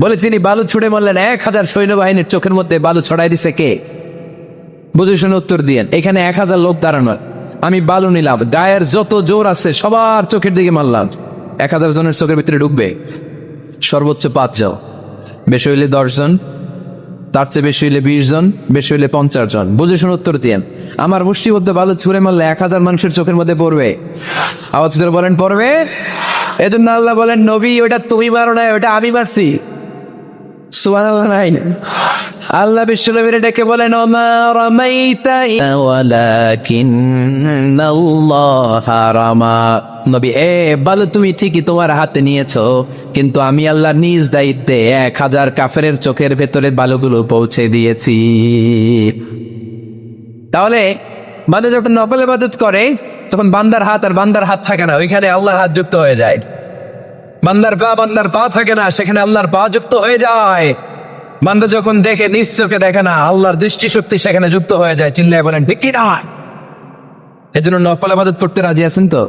বলে, তিনি বালু ছুড়ে মারলেন। এক হাজার সৈন্যবাহিনীর চোখের মধ্যে বালু ছড়াই দিছে কে? বুঝে শুনে উত্তর দিয়েন, এখানে এক হাজার লোক দাঁড়ানো। আমি বালু নিলাম। গায়ের যত জোর আছে, সবার চোখের দিকে মারলাম। এক হাজার জনের চোখের ভিতরে ঢুকবে। সর্বোচ্চ পাঁচ জন। বেশি হইলে দশ জন। তার চেয়ে বেশি হইলে বিশ জন। বেশি হইলে পঞ্চাশ জন। বুঝে শুনে উত্তর দিয়েন, আমার মুষ্টিবদ্ধ বালু ছুঁড়ে মারলে এক হাজার মানুষের চোখের মধ্যে পড়বে। আওয়াজ করে বলেন, পড়বে? এজন্য আল্লাহ বলেন, নবী ওটা তুমি মারো না ওটা আমি মারছি। আল্লাহ বিশ্বনবীর ডেকে বলেন তুমি ঠিকই তোমার হাতে কিন্তু আমি আল্লাহ নিজ দায়িত্বে এক হাজার কাফেরের চোখের ভেতরে বালুগুলো পৌঁছে দিয়েছি। তাহলে বান্দা যখন নকল ইবাদত করে, তখন বান্দার হাত আর বান্দার হাত থাকে না, ওইখানে আল্লাহর হাত যুক্ত হয়ে যায়। বান্দার পা বান্দার পা থাকে না, সেখানে আল্লাহর পা যুক্ত হয়ে যায়। বান্দা যখন দেখে, নিজ চোখে দেখে না, আল্লাহর দৃষ্টি শক্তি সেখানে যুক্ত হয়ে যায়, চিল্লায় বলেন, ঠিক না? এই জন্য নকল আবাদত করতে রাজি আছেন তো?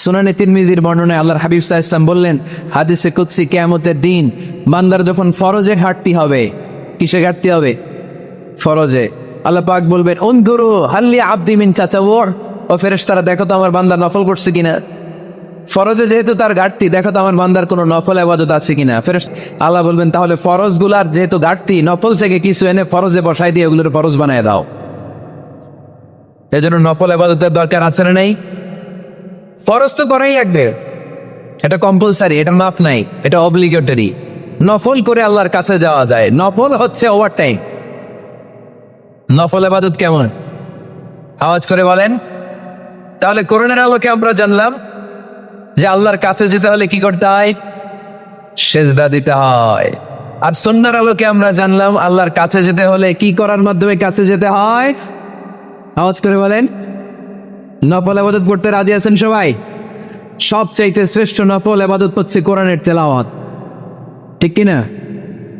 সুনানে তিরমিজির বর্ণনায় আল্লাহর হাবিব সাহা ইসলাম বললেন, হাদিসে কুৎসি কেয়ামতের দিন, বান্দার যখন ফরজে ঘাটতি হবে, কিসে ঘাটতি হবে? ফরজে। আল্লাহ পাক বলবেন, অন্ধুরু, হাল্লি আব্দি মিন চাচা ও ফেরেশতারা, দেখো তো আমার বান্দা নফল করছে কিনা? ফরজে যেহেতু তার ঘাটতি, দেখো তো আমার বান্দার কোনো নফল আবাদত আছে কিনা। ফেরেশ আল্লাহ বলবেন, তাহলে ফরজগুলার যেহেতু ঘাটতি, নফল থেকে কিছু এনে ফরজে বসাই দিয়ে ওগুলোর ফরজ বানায় দাও। এজন্য নফল আবাদতের দরকার আছে না নেই? ফরজ তো করাই একদের। এটা কম্পালসারি এটা মাফ নাই, এটা অব্লিগেটরি নফল করে আল্লাহর কাছে যাওয়া যায়। নফল হচ্ছে ওভার টাইম নফল আবাদত কেমন? আওয়াজ করে বলেন। তাহলে করোনার আলোকে আমরা জানলাম যে আল্লাহর কাছে যেতে হলে কি করতে হয়? সেজদা দিতে হয়। আর সন্ন্যার আলোকে আমরা জানলাম, আল্লাহর কাছে যেতে হলে কি করার মাধ্যমে কাছে যেতে হয়? আওয়াজ করে বলেন, নফল আবাদত করতে রাজি আছেন সবাই? সবচাইতে শ্রেষ্ঠ নফল আবাদত হচ্ছে কোরআনের তেলাওয়াত। ঠিক কিনা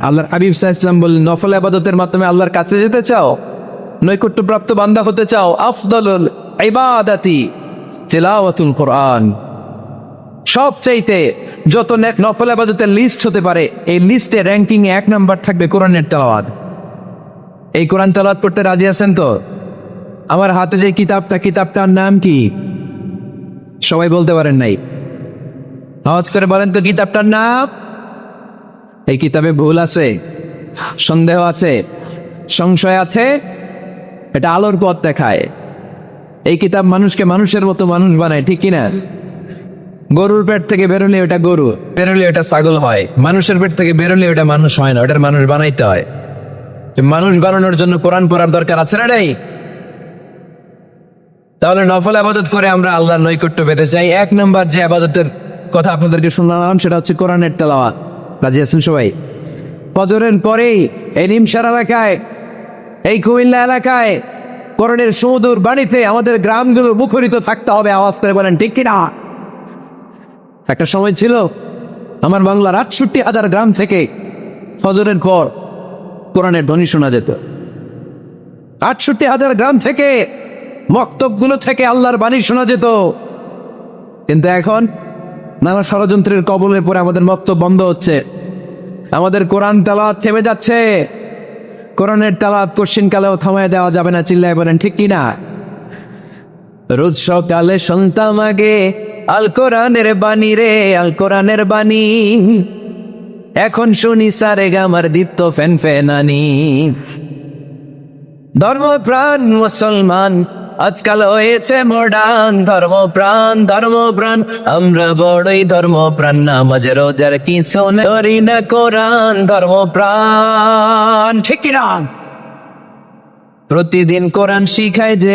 আল্লাহর হাবিব সাহা ইসলাম বললেন, নফল আবাদতের মাধ্যমে আল্লাহর কাছে যেতে চাও? নৈকট্যপ্রাপ্ত বান্দা হতে চাও? আফদলুল ইবাদাতি, তেলাওয়াতুল কোরআন। সবচাইতে যত নফল আবাদতের লিস্ট হতে পারে, এই লিস্টে র্যাঙ্কিং এক নাম্বার থাকবে কোরআনের তেলাওয়াত। এই কোরআন তেলাওয়াত পড়তে রাজি আছেন তো? আমার হাতে যে কিতাবটা, কিতাবটার নাম কি? সবাই বলতে পারেন নাই। আওয়াজ করে বলেন তো, কিতাবটার নাম? এই কিতাবে ভুল আছে, সন্দেহ আছে, সংশয় আছে, এটা আলোর পথ দেখায়। এই কিতাব মানুষকে মানুষের মতো মানুষ বানায়, ঠিক কিনা? গরুর পেট থেকে বেরোলে ওটা গরু, বেরোলে ওটা ছাগল হয়। মানুষের পেট থেকে বেরোলে ওটা মানুষ হয় না, ওটার মানুষ বানাইতে হয়। মানুষ বানানোর জন্য কোরআন পড়ার দরকার আছে না নাই? তাহলে নফল আবাদত করে আমরা আল্লাহর নৈকট্য পেতে চাই। এক নম্বর যে আবাদতের কথা আপনাদেরকে শুনলাম, সেটা হচ্ছে কোরআনের তেলাওয়াত। রাজি আছেন সবাই? কদরের পরেই এই নিমসার এলাকায়, এই কুমিল্লা এলাকায় কোরআনের সুমধুর বাণীতে আমাদের গ্রামগুলো মুখরিত থাকতে হবে, আওয়াজ করে বলেন, ঠিক কিনা? একটা সময় ছিল, আমার বাংলার আটষট্টি হাজার গ্রাম থেকে ফজরের পর কোরআনের ধ্বনি শোনা যেত। আটষট্টি হাজার গ্রাম থেকে মক্তবগুলো থেকে আল্লাহর বাণী শোনা যেত। কিন্তু এখন নানা ষড়যন্ত্রের কবলে পরে আমাদের মক্তব বন্ধ হচ্ছে। আমাদের কোরআন তালাত থেমে যাচ্ছে। কোরআনের তালাত কোশ্চিন কালেও থামায় দেওয়া যাবে না, চিল্লায় বলেন, ঠিক কিনা? রোজ সকালে শুনতাম আগে আল কোরআনের বাণী রে, আল কোরআনের বাণী। এখন শুনি সারে গামার দীপ্ত ফ্যান ফ্যানানি ধর্মপ্রাণ মুসলমান, আজকাল হয়েছে মডান মডার্ন ধর্মপ্রাণ ধর্মপ্রাণ, আমরা বড়ই ধর্মপ্রাণ। নামাজ, রোজার কিছু করি না কোরআন ধর্ম প্রাণ ঠিক প্রতিদিন কোরআন শিখায় যে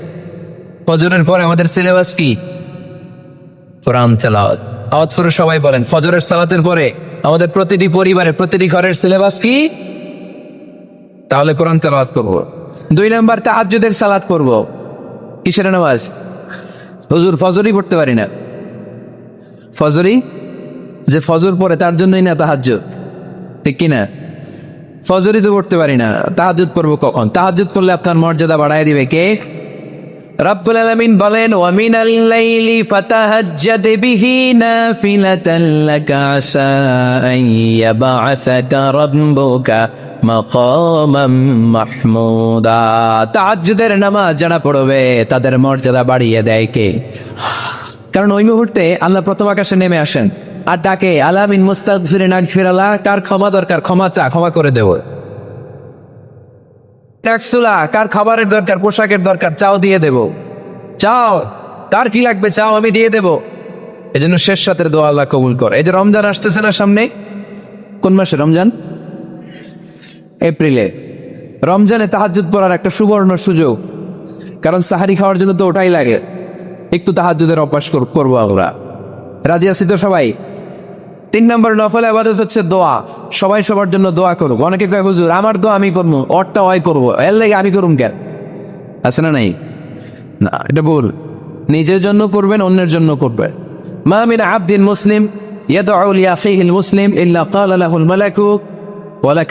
ফজরের পরে আমাদের সিলেবাস কি? কোরআন তেলাওয়াত। আওয়াজ করে সবাই বলেন, ফজরের সালাতের পরে আমাদের প্রতিটি পরিবারে প্রতিটি ঘরের সিলেবাস কি? তাহলে কোরআন তেলাওয়াত করব। দুই নাম্বার, তাহাজ্জুদের সালাত করব কিসের নামাজ? হুজুর, ফজরই পড়তে পারি না। ফজরই? যে ফজর পড়ে তার জন্যই না তাহাজ্জুদ। ঠিক কি না ফজরই তো পড়তে পারি না। তাহাজুদ পড়ব কখন? তাহাজুদ করলে আপনার মর্যাদা বাড়ায় দিবে কে? রব্বুল আলামিন বলেন নামাজ পড়বে, তাদের মর্যাদা বাড়িয়ে দেয় কে? কারণ ওই মুহূর্তে আল্লাহ প্রথম আকাশে নেমে আসেন আর ডাকে আলামিন মুস্তাক ফিরে নাক ফিরালা কার ক্ষমা দরকার, ক্ষমা চা ক্ষমা করে দেব। ট্যাক্সুলা কার খাবারের দরকার, পোশাকের দরকার, চাও দিয়ে দেব। চাও, কার কি লাগবে চাও আমি দিয়ে দেব। এই জন্য শেষ সাথে দোয়া আল্লাহ কবুল কর। এই যে রমজান আসতেছে না সামনে? কোন মাসে রমজান? এপ্রিলে। রমজানে তাহাজুদ পড়ার একটা সুবর্ণ সুযোগ। কারণ সাহারি খাওয়ার জন্য তো ওটাই লাগে। একটু তাহাজুদের অভ্যাস কর- করব আমরা। রাজি আছি তো সবাই? তিন নম্বর নফল আবাদত হচ্ছে দোয়া। সবাই সবার জন্য দোয়া করুক। অনেকে কয়, হুজুর, আমার দোয়া আমি করব, অরটা ওই করব, এর লেগে আমি করুম কেন? আছে না নাই? না, এটা ভুল। নিজের জন্য করবেন, অন্যের জন্য করবেন মা মিন আবদিন মুসলিম মুসলিম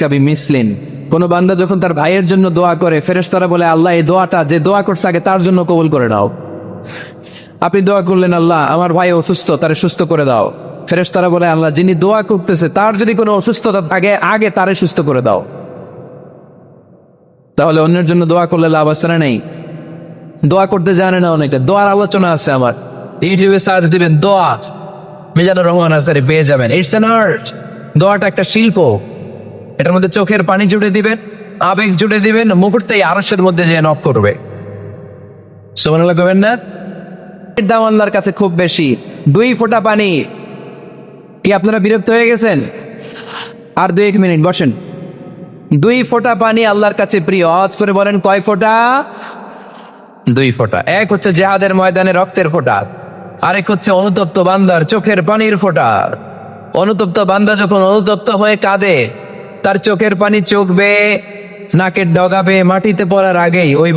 বিমিসলিন। কোন বান্দা যখন তার ভাইয়ের জন্য দোয়া করে, ফেরেশতারা বলে, আল্লাহ, এই দোয়াটা যে দোয়া করছে, আগে তার জন্য কবুল করে নাও। আপনি দোয়া করলেন, আল্লাহ, আমার ভাই অসুস্থ, তারে সুস্থ করে দাও। ফেরেশতারা বলে, আল্লাহ যিনি দোয়া করতেছে, তার যদি কোনো অসুস্থতা থাকে, আগে তারে সুস্থ করে দাও। তাহলে অন্যের জন্য দোয়া করলে লাভ আছে না নেই? দোয়া করতে জানে না অনেকে। দোয়ার আলোচনা আছে আমার। ইউটিউবে সার্চ দিবেন, দোয়া। মিজানুর রহমান আসারি পেয়ে যাবেন। ইটস অ্যান আর্ট দোয়াটা একটা শিল্প। এটার মধ্যে চোখের পানি জুড়ে দিবেন, আবেগ জুড়ে দিবেন, মুহূর্তেই আরসের মধ্যে যে নক করবে। সোমানাল্লাহ করবেন না? দাম আল্লাহর কাছে খুব বেশি। দুই ফোঁটা পানি। কি আপনারা বিরক্ত হয়ে গেছেন? আর দুই এক মিনিট, বসেন। দুই ফোঁটা পানি আল্লাহর কাছে প্রিয়। আওয়াজ করে বলেন, কয় ফোঁটা? দুই ফোঁটা। এক হচ্ছে জেহাদের ময়দানে রক্তের ফোঁটা। আরেক হচ্ছে অনুতপ্ত বান্দার চোখের পানির ফোঁটা। অনুতপ্ত বান্দা যখন অনুতপ্ত হয়ে কাঁদে, তার চোখের পানি চোখ বেয়ে নাকের ডগাবে মাটিতে পড়ার আগেই ওই